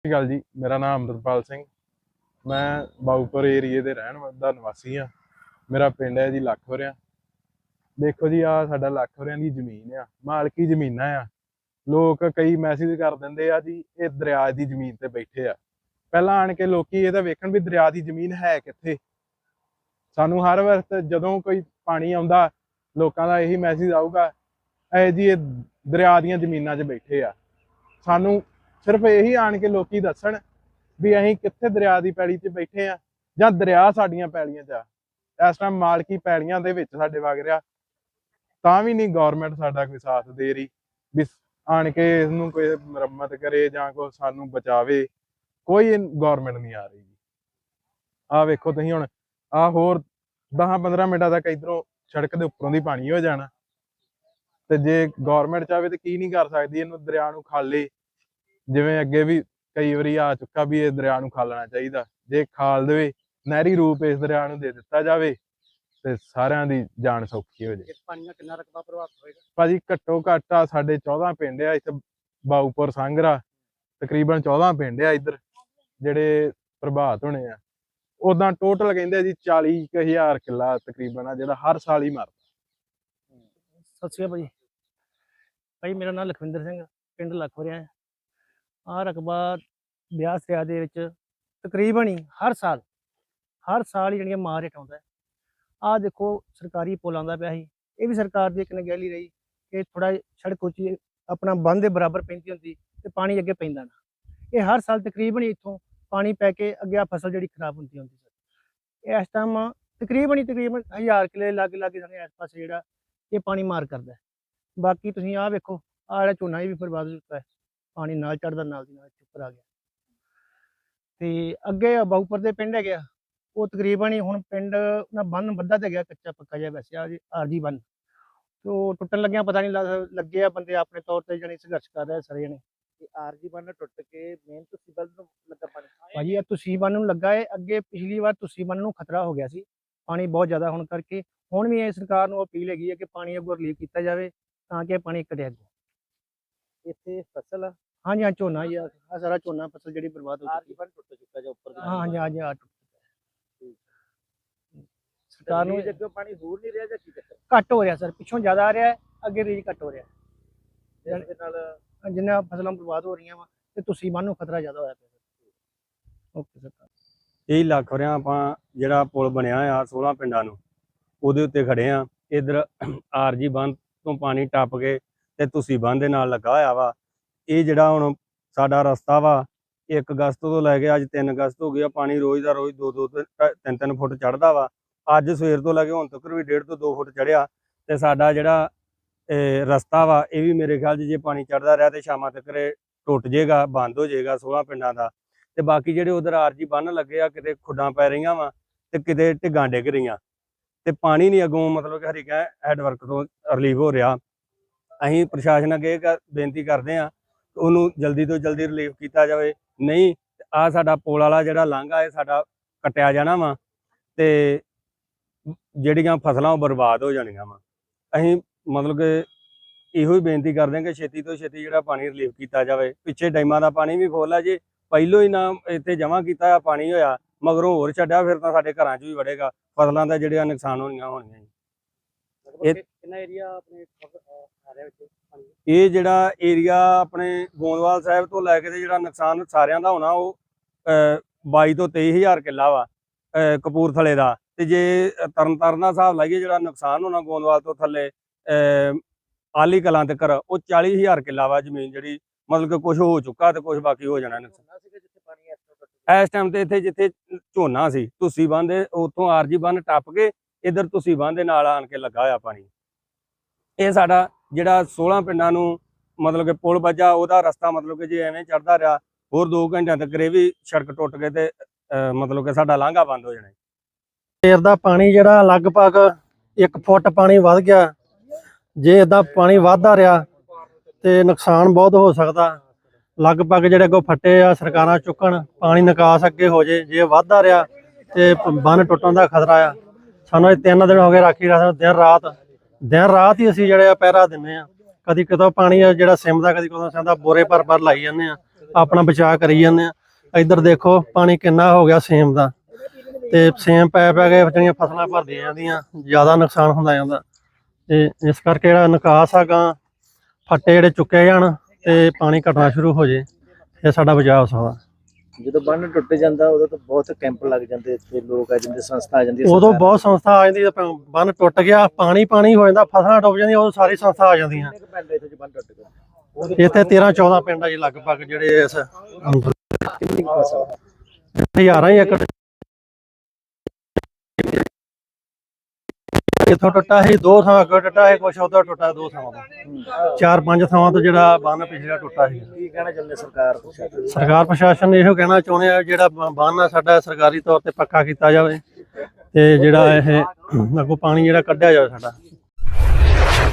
ਸਤਿ ਸ਼੍ਰੀ ਅਕਾਲ ਜੀ, ਮੇਰਾ ਨਾਮ ਅਮਰਪਾਲ ਸਿੰਘ। ਮੈਂ ਬਾਉਪੁਰ ਏਰੀਏ ਦੇ ਰਹਿਣ ਵਾਲਾ ਨਿਵਾਸੀ ਹਾਂ। ਮੇਰਾ ਪਿੰਡ ਹੈ ਜੀ ਲੱਖੋਰਿਆ ਦੇਖੋ ਜੀ ਆ ਸਾਡਾ ਲੱਖੋਰਿਆਂ ਦੀ ਜ਼ਮੀਨ ਆ, ਮਾਲਕੀ ਜ਼ਮੀਨਾਂ ਆ। ਲੋਕ ਕਈ ਮੈਸੇਜ ਕਰ ਦਿੰਦੇ ਆ ਜੀ, ਇਹ ਦਰਿਆ ਦੀ ਜ਼ਮੀਨ ਤੇ ਬੈਠੇ ਆ। ਪਹਿਲਾਂ ਆਣ ਕੇ ਲੋਕੀ ਇਹ ਤਾਂ ਵੇਖਣ ਵੀ ਦਰਿਆ ਦੀ ਜ਼ਮੀਨ ਹੈ ਕਿੱਥੇ। ਸਾਨੂੰ ਹਰ ਵਕਤ ਜਦੋਂ ਕੋਈ ਪਾਣੀ ਆਉਂਦਾ, ਲੋਕਾਂ ਦਾ ਇਹੀ ਮੈਸੇਜ ਆਊਗਾ, ਇਹ ਜੀ, ਇਹ ਦਰਿਆ ਦੀਆਂ ਜ਼ਮੀਨਾਂ 'ਚ ਬੈਠੇ ਆ। ਸਾਨੂੰ ਸਿਰਫ ਇਹੀ ਆਣ ਕੇ ਲੋਕੀ ਦੱਸਣ ਵੀ ਅਸੀਂ ਕਿੱਥੇ ਦਰਿਆ ਦੀ ਪੈਲੀ 'ਚ ਬੈਠੇ ਆ ਜਾਂ ਦਰਿਆ ਸਾਡੀਆਂ ਪੈਲੀਆਂ 'ਚ ਆ। ਇਸ ਟਾਈਮ ਮਾਲਕੀ ਪੈਲੀਆਂ ਦੇ ਵਿੱਚ ਸਾਡੇ ਵਗ ਰਿਹਾ। ਤਾਂ ਵੀ ਨਹੀਂ ਗਵਰਨਮੈਂਟ ਸਾਡਾ ਕੋਈ ਸਾਥ ਦੇ ਰਹੀ ਵੀ ਆਣ ਕੇ ਇਸ ਨੂੰ ਕੋਈ ਮੁਰੰਮਤ ਕਰੇ ਜਾਂ ਕੋਈ ਸਾਨੂੰ ਬਚਾਵੇ। ਕੋਈ ਗਵਰਨਮੈਂਟ ਨਹੀਂ ਆ ਰਹੀ। ਆ ਵੇਖੋ ਤੁਸੀਂ ਹੁਣ ਆ ਹੋਰ 10-15 ਮਿੰਟਾਂ ਤੱਕ ਇਧਰੋਂ ਸੜਕ ਦੇ ਉੱਪਰੋਂ ਦੀ ਪਾਣੀ ਹੋ ਜਾਣਾ। ਤੇ ਜੇ ਗਵਰਨਮੈਂਟ ਚਾਹਵੇ ਤੇ ਕੀ ਨਹੀਂ ਕਰ ਸਕਦੀ, ਇਹਨੂੰ ਦਰਿਆ ਨੂੰ ਖਾਲੇ ਜਿਵੇਂ ਅੱਗੇ ਵੀ ਕਈ ਵਾਰੀ ਆ ਚੁੱਕਾ ਵੀ ਇਹ ਦਰਿਆ ਨੂੰ ਖਾਲਣਾ ਚਾਹੀਦਾ। ਜੇ ਖਾਲ ਦੇਵੇ ਨਹਿਰੀ ਰੂਪ ਇਸ ਦਰਿਆ ਨੂੰ ਦੇ ਦਿੱਤਾ ਜਾਵੇ ਤੇ ਸਾਰਿਆਂ ਦੀ ਜਾਨ ਸੌਖੀ ਹੋ ਜਾਏ। ਪਾਣੀ ਨਾਲ ਕਿੰਨਾ ਰਕਬਾ ਪ੍ਰਭਾਵਿਤ ਹੋਏਗਾ? ਭਾਜੀ ਘੱਟੋ ਘੱਟ ਆ ਸਾਡੇ 14 ਪਿੰਡ ਆ ਇੱਥੇ ਬਾਉਪੁਰ ਸੰਗਰਾ ਤਕਰੀਬਨ 14 ਪਿੰਡ ਆ ਇੱਧਰ ਜਿਹੜੇ ਪ੍ਰਭਾਵਿਤ ਹੋਣੇ ਆ। ਉਦਾਂ ਟੋਟਲ ਕਹਿੰਦੇ ਜੀ 40000 ਕਿੱਲਾ ਤਕਰੀਬਨ ਆ ਜਿਹੜਾ ਹਰ ਸਾਲ ਹੀ ਮਰਦਾ। ਸਤਿ ਸ਼੍ਰੀ ਅਕਾਲ ਭਾਈ ਭਾਈ ਮੇਰਾ ਨਾਮ ਲਖਵਿੰਦਰ ਸਿੰਘ ਪਿੰਡ ਲੱਖੋਰਿਆ ਆ ਰਕਬਾ ਬਿਆਸ ਦਰਿਆ ਦੇ ਵਿੱਚ ਤਕਰੀਬਨ ਹੀ ਹਰ ਸਾਲ ਹਰ ਸਾਲ ਹੀ ਜਿਹੜੀਆਂ ਮਾਰ ਹੇਠ ਆਉਂਦਾ ਹੈ। ਆ ਦੇਖੋ ਸਰਕਾਰੀ ਪੁਲ ਆਉਂਦਾ ਪਿਆ ਸੀ। ਇਹ ਵੀ ਸਰਕਾਰ ਦੀ ਇੱਕ ਨਗਹਿਲੀ ਰਹੀ ਕਿ ਥੋੜਾ ਸੜਕ ਉੱਚੀ, ਆਪਣਾ ਬੰਦ ਦੇ ਬਰਾਬਰ ਪੈਂਦੀ ਹੁੰਦੀ ਤੇ ਪਾਣੀ ਅੱਗੇ ਪੈਂਦਾ ਨਾ। ਇਹ ਹਰ ਸਾਲ ਤਕਰੀਬਨ ਹੀ ਇੱਥੋਂ ਪਾਣੀ ਪੈ ਕੇ ਅੱਗੇ ਆ ਫਸਲ ਜਿਹੜੀ ਖਰਾਬ ਹੁੰਦੀ ਹੁੰਦੀ ਸਰ ਇਸ ਟਾਈਮ ਤਕਰੀਬਨ ਹੀ ਤਕਰੀਬਨ 1000 ਕਿਲੇ ਲੱਗ ਲੱਗ ਸਾਡੇ ਆਸ ਪਾਸੇ ਜਿਹੜਾ ਇਹ ਪਾਣੀ ਮਾਰ ਕਰਦਾ ਬਾਕੀ ਤੁਸੀਂ ਆਹ ਵੇਖੋ, ਆਹ ਜਿਹੜਾ ਝੋਨਾ ਇਹ ਵੀ ਬਰਬਾਦ ਹੋ ਚੁੱਕਾ ਹੈ। ਪਾਣੀ ਨਾਲ ਚੜਦਾ ਨਾਲ ਦੀ ਨਾਲ ਉੱਪਰ ਆ ਗਿਆ। ਤੇ ਅੱਗੇ ਆ ਬਾਹੂਪੁਰ ਦੇ ਪਿੰਡ ਹੈਗੇ ਆ ਉਹ ਤਕਰੀਬਨ ਹੀ ਹੁਣ ਪਿੰਡ ਨਾ ਬੰਨ ਵੱਧਾ ਤੇ ਗਿਆ ਕੱਚਾ ਪੱਕਾ ਜਿਹਾ ਵੈਸੇ ਆ ਆਰਜੀ ਬੰਨ। ਤੇ ਟੁੱਟਣ ਲੱਗਿਆ ਪਤਾ ਨਹੀਂ ਲੱਗ- ਆ ਬੰਦੇ ਆਪਣੇ ਤੌਰ ਤੇ ਜਣੇ ਸੰਘਰਸ਼ ਕਰ ਰਹੇ ਸਾਰੇ ਜਣੇ। ਕਿ ਆਰਜੀ ਬੰਨ ਟੁੱਟ ਕੇ ਮੇਨ ਤੁਸੀਂ ਬਲ ਨੂੰ ਲੱਗਾ ਪਾਣੀ ਭਾਜੀ ਇਹ ਤੁਸੀਂ ਬੰਨ ਨੂੰ ਲੱਗਾ ਹੈ ਅੱਗੇ ਪਿਛਲੀ ਵਾਰ ਤੁਸੀਂ ਬੰਨ ਨੂੰ ਖਤਰਾ ਹੋ ਗਿਆ ਸੀ ਪਾਣੀ ਬਹੁਤ ਜ਼ਿਆਦਾ ਹੋਣ ਕਰਕੇ। ਹੁਣ ਵੀ ਇਹ ਸਰਕਾਰ ਨੂੰ ਅਪੀਲ ਹੈਗੀ ਹੈ ਕਿ ਪਾਣੀ ਅੱਗੋਂ ਰਿਲੀਵ ਕੀਤਾ ਜਾਵੇ ਤਾਂ ਕਿ ਪਾਣੀ ਕੱਢਿਆ ਅੱਗੋਂ ਇੱਥੇ ਫਸਲ ਹਾਂਜੀ ਹਾਂ ਝੋਨਾ ਹੀ ਆ। ਆਹ ਸਾਰਾ ਝੋਨਾ ਫਸਲ ਜਿਹੜੀ ਬਰਬਾਦ ਹੋ ਆਰਜੀ ਚੁੱਕੀ ਬੰਨ ਟੁੱਟ ਚੁੱਕਾ ਜਾਂ ਉੱਪਰ ਦੀ ਹਾਂ ਹਾਂਜੀ ਹਾਂਜੀ ਆ ਟੁੱਟ ਚੁੱਕਾ। ਹੈ। ਸਰਕਾਰ ਨੂੰ ਜੇ ਅੱਗੇ ਪਾਣੀ ਹੋਰ ਨਹੀਂ ਰਿਹਾ ਜਾਂ ਕੀ ਚੱਕਰ? ਘੱਟ ਹੋ ਰਿਹਾ ਸਰ। ਪਿੱਛੋਂ ਜ਼ਿਆਦਾ ਆ ਰਿਹਾ ਹੈ ਅੱਗੇ ਰੀਜ ਘੱਟ ਹੋ ਰਿਹਾ। ਇਸ ਦੇ ਨਾਲ ਹੈ। ਜਿੰਨਾ ਫਸਲਾਂ ਬਰਬਾਦ ਹੋ ਰਹੀਆਂ ਵਾ ਤੇ ਤੁਸੀਂ ਨੂੰ ਖਤਰਾ ਜ਼ਿਆਦਾ ਹੋਇਆ ਪਿਆ ਓਕੇ ਸਰ। ਇਹ ਲੱਖ ਰਿਆਂ ਆਪਾਂ ਜਿਹੜਾ ਪੁਲ ਬਣਿਆ ਆ 16 ਪਿੰਡਾਂ ਨੂੰ ਉਹਦੇ ਉੱਤੇ ਖੜੇ ਆ। ਇਧਰ ਆਰਜੀ ਬੰਦ ਤੋਂ ਪਾਣੀ ਟੱਪ ਕੇ ਤੇ ਤੁਸੀਂ ਬੰਦ ਦੇ ਨਾਲ ਲੱਗਾ ਹੋਇਆ ਵਾ। ਇਹ ਜਿਹੜਾ ਹੁਣ ਸਾਡਾ ਰਸਤਾ ਵਾ 1 ਅਗਸਤ ਤੋਂ ਲੈ ਕੇ ਅੱਜ 3 ਅਗਸਤ ਹੋ ਗਿਆ ਪਾਣੀ ਰੋਜ਼ ਦਾ ਰੋਜ਼ 2 2 3 3 ਫੁੱਟ ਚੜਦਾ ਵਾ। ਅੱਜ ਸਵੇਰ ਤੋਂ ਲੈ ਕੇ ਹੁਣ ਤੱਕ ਵੀ 1.5 ਤੋਂ 2 ਫੁੱਟ ਚੜਿਆ ਤੇ ਸਾਡਾ ਜਿਹੜਾ ਇਹ ਰਸਤਾ ਵਾ, ਇਹ ਵੀ ਮੇਰੇ ਖਿਆਲ 'ਚ ਜੇ ਪਾਣੀ ਚੜਦਾ ਰਿਹਾ ਤੇ ਸ਼ਾਮਾਂ ਤੱਕ ਇਹ ਟੁੱਟ ਜਾਏਗਾ ਬੰਦ ਹੋ ਜਾਏਗਾ 16 ਪਿੰਡਾਂ ਦਾ। ਤੇ ਬਾਕੀ ਜਿਹੜੇ ਉਧਰ ਆਰਜੀ ਬੰਨ ਲੱਗੇ ਆ, ਕਿਤੇ ਖੁੱਡਾਂ ਪੈ ਰਹੀਆਂ ਵਾ ਤੇ ਕਿਤੇ ਢਿੱਗਾਂ ਡਿੱਗ ਰਹੀਆਂ। ਤੇ ਪਾਣੀ ਨਹੀਂ ਅਗੋਂ ਮਤਲਬ ਕਿ ਹਰੀਕਾ ਹੈਡਵਰਕ ਤੋਂ ਰਿਲੀਵ ਹੋ ਰਿਹਾ। ਅਸੀਂ ਪ੍ਰਸ਼ਾਸਨ ਅੱਗੇ ਇਹ ਕ- ਬੇਨਤੀ ਕਰਦੇ ਆ ਉਹਨੂੰ ਜਲਦੀ ਤੋਂ ਜਲਦੀ ਰਿਲੀਫ ਕੀਤਾ ਜਾਵੇ। ਨਹੀਂ ਆ ਸਾਡਾ ਪੁਲ ਵਾਲਾ ਜਿਹੜਾ ਲਾਂਘਾ ਇਹ ਸਾਡਾ ਕੱਟਿਆ ਜਾਣਾ ਵਾ ਤੇ ਜਿਹੜੀਆਂ ਫਸਲਾਂ ਉਹ ਬਰਬਾਦ ਹੋ ਜਾਣੀਆਂ ਵਾ। ਅਸੀਂ ਮਤਲਬ ਕਿ ਇਹੋ ਹੀ ਬੇਨਤੀ ਕਰਦੇ ਹਾਂ ਕਿ ਛੇਤੀ ਤੋਂ ਛੇਤੀ ਜਿਹੜਾ ਪਾਣੀ ਰਿਲੀਫ ਕੀਤਾ ਜਾਵੇ। ਪਿੱਛੇ ਡੈਮਾਂ ਦਾ ਪਾਣੀ ਵੀ ਖੋਲਾ ਜੇ। ਪਹਿਲੋਂ ਹੀ ਨਾ ਇੱਥੇ ਜਮ੍ਹਾਂ ਕੀਤਾ ਆ ਪਾਣੀ ਹੋਇਆ, ਮਗਰੋਂ ਹੋਰ ਛੱਡਿਆ, ਫਿਰ ਤਾਂ ਸਾਡੇ ਘਰਾਂ 'ਚ ਵੀ ਵੜੇਗਾ। ਫਸਲਾਂ ਦਾ ਜਿਹੜੇ ਆ ਨੁਕਸਾਨ ਹੋਣੀਆਂ ਹੋਣੀਆਂ ਜੀ। ਇਹ- ਲਗਭਗ ਕਿੰਨਾ ਏਰੀਆ ਆਪਣੇ cover, ਅਹ, ਆ ਰਿਹਾ ਵਿੱਚ ਪਾਣੀ ਦਾ? ਇਹ ਜਿਹੜਾ ਏਰੀਆ ਆਪਣੇ ਗੋਂਦਵਾਲ ਸਾਹਿਬ ਤੋਂ ਲੈ ਕੇ ਤੇ ਜਿਹੜਾ ਨੁਕਸਾਨ ਸਾਰਿਆਂ ਦਾ ਹੋਣਾ ਉਹ ਅਹ, 22 ਤੋਂ 23000 ਕਿੱਲਾ ਵਾ ਕਪੂਰਥਲੇ ਦਾ ਤੇ ਜੇ ਤਰਨਤਾਰਨ ਦਾ ਹਿਸਾਬ ਲਾਈਏ ਜਿਹੜਾ ਨੁਕਸਾਨ ਹੋਣਾ ਗੋਂਦਵਾਲ ਤੋਂ ਥੱਲੇ ਆਲੀ ਕਲਾਂ ਤੱਕ ਉਹ 40000 ਕਿੱਲਾ ਵਾ ਜ਼ਮੀਨ ਜਿਹੜੀ ਮਤਲਬ ਕਿ ਕੁਝ ਹੋ ਚੁੱਕਾ ਤੇ ਕੁਝ ਬਾਕੀ ਹੋ ਜਾਣਾ ਨੁਕਸਾਨ ਇਸ ਟਾਈਮ ਤੇ ਇੱਥੇ ਜਿੱਥੇ ਝੋਨਾ ਸੀ ਤੁਸੀਂ ਬੰਦੇ ਉੱਥੋਂ ਆਰਜੀ ਬੰਨ ਟੱਪ ਕੇ ਇਧਰ ਤੁਸੀਂ ਬੰਨ ਦੇ ਨਾਲ ਆਣ ਕੇ ਲੱਗਾ ਹੋਇਆ ਪਾਣੀ। ਇਹ ਸਾਡਾ ਜਿਹੜਾ 16 ਪਿੰਡਾਂ ਨੂੰ ਮਤਲਬ ਕਿ ਪੁਲ ਵੱਜਾ ਉਹਦਾ ਰਸਤਾ ਮਤਲਬ ਕਿ ਜੇ ਐਵੇਂ ਚੜਦਾ ਰਿਹਾ ਹੋਰ 2 ਘੰਟਿਆਂ ਤੱਕ ਇਹ ਵੀ ਸੜਕ ਟੁੱਟ ਗਏ ਤੇ ਅਹ, ਮਤਲਬ ਕਿ ਸਾਡਾ ਲਾਂਘਾ ਬੰਦ ਹੋ ਜਾਣਾ ਸ਼ੇਰ ਦਾ ਪਾਣੀ ਜਿਹੜਾ ਲਗਭਗ 1 ਫੁੱਟ ਪਾਣੀ ਵੱਧ ਗਿਆ। ਜੇ ਇਦਾਂ ਪਾਣੀ ਵੱਧਦਾ ਰਿਹਾ ਤੇ ਨੁਕਸਾਨ ਬਹੁਤ ਹੋ ਸਕਦਾ। ਲਗਭਗ ਜਿਹੜੇ ਕੋ ਫੱਟੇ ਆ ਸਰਕਾਰਾਂ ਚੁੱਕਣ ਪਾਣੀ ਨਿਕਾਸ ਅੱਗੇ ਹੋ ਜੇ ਜੇ ਵੱਧਦਾ ਰਿਹਾ ਤੇ ਬੰਨ ਟੁੱਟਣ ਦਾ ਖਤਰਾ ਆ। ਸਾਨੂੰ ਇਹ ਤਿੰਨ ਦਿਨ ਹੋ ਗਏ ਰਾਖੀ ਰਾਤ ਦਿਨ ਰਾਤ ਦਿਨ ਰਾਤ ਹੀ ਅਸੀਂ ਜਿਹੜੇ ਆ ਪਹਿਰਾ ਦਿੰਨੇ ਆ। ਕਦੀ ਕਿਤੋਂ ਪਾਣੀ ਆ ਜਿਹੜਾ ਸਿਮਦਾ, ਕਦੀ ਕਦੋਂ ਸਿਮਦਾ, ਬੋਰੇ ਭਰ ਭਰ ਲਾਈ ਜਾਂਦੇ ਆ, ਆਪਣਾ ਬਚਾਅ ਕਰੀ ਜਾਂਦੇ ਆ। ਇੱਧਰ ਦੇਖੋ, ਪਾਣੀ ਕਿੰਨਾ ਹੋ ਗਿਆ ਸੇਮ ਦਾ। ਤੇ ਸੇਮ ਪੈ ਪੈ ਕੇ ਜਿਹੜੀਆਂ ਫਸਲਾਂ ਭਰਦੀਆਂ ਜਾਂਦੀਆਂ, ਜ਼ਿਆਦਾ ਨੁਕਸਾਨ ਹੁੰਦਾ ਜਾਂਦਾ। ਤੇ ਇਸ ਕਰਕੇ ਜਿਹੜਾ ਨਿਕਾਸ ਹੈਗਾ ਫੱਟੇ ਜਿਹੜੇ ਚੁੱਕੇ ਜਾਣ ਤੇ ਪਾਣੀ ਘਟਣਾ ਸ਼ੁਰੂ ਹੋ ਜੇ ਇਹ ਸਾਡਾ ਬਚਾਅ ਹੋ ਸਕਦਾ। ਜਦੋਂ ਬੰਨ ਟੁੱਟ ਜਾਂਦਾ ਉਦੋਂ ਤਾਂ ਬਹੁਤ ਕੈਂਪ ਲੱਗ ਜਾਂਦੇ ਇੱਥੇ ਲੋਕ ਆ ਜਾਂਦੇ ਸੰਸਥਾ ਆ ਜਾਂਦੀ ਉਦੋਂ ਬਹੁਤ ਸੰਸਥਾ ਆ ਜਾਂਦੀ ਜਦੋਂ ਬੰਨ ਟੁੱਟ ਗਿਆ ਪਾਣੀ ਪਾਣੀ ਹੋ ਜਾਂਦਾ ਫਸਲਾਂ ਡੁੱਬ ਜਾਂਦੀਆਂ ਉਦੋਂ ਸਾਰੀ ਸੰਸਥਾ ਆ ਜਾਂਦੀਆਂ। ਇੱਥੇ ਜੇ ਬੰਨ ਟੁੱਟ ਗਿਆ ਇੱਥੇ 13 14 ਪਿੰਡ ਆ ਜੀ ਲਗਭਗ ਜਿਹੜੇ ਇਸ ਹਜ਼ਾਰਾਂ ਹੀ ਏਕੜ ਇੱਥੋਂ ਟੁੱਟਾ ਸੀ? ਦੋ ਥਾਂ ਅੱਗੇ ਟੁੱਟਾ ਸੀ ਕੁਛ ਉਧਰ ਟੁੱਟਾ ਦੋ ਥਾਵਾਂ ਤੋਂ। ਚਾਰ ਪੰਜ ਥਾਵਾਂ ਤੋਂ ਜਿਹੜਾ ਬੰਨ ਪਿਛਲਾ ਟੁੱਟਾ ਸੀ। ਕੀ ਕਹਿਣਾ ਚਾਹੁੰਦੇ ਸਰਕਾਰ ਪ੍ਰਸ਼ਾਸਨ ਸਰਕਾਰ ਪ੍ਰਸ਼ਾਸਨ ਇਹੋ ਕਹਿਣਾ ਚਾਹੁੰਦੇ ਆ ਜਿਹੜਾ ਬੰਨ ਆ ਸਾਡਾ ਸਰਕਾਰੀ ਤੌਰ ਤੇ ਪੱਕਾ ਕੀਤਾ ਜਾਵੇ ਤੇ ਜਿਹੜਾ ਇਹ ਅੱਗੋਂ ਪਾਣੀ ਜਿਹੜਾ ਕੱਢਿਆ ਜਾਵੇ ਸਾਡਾ।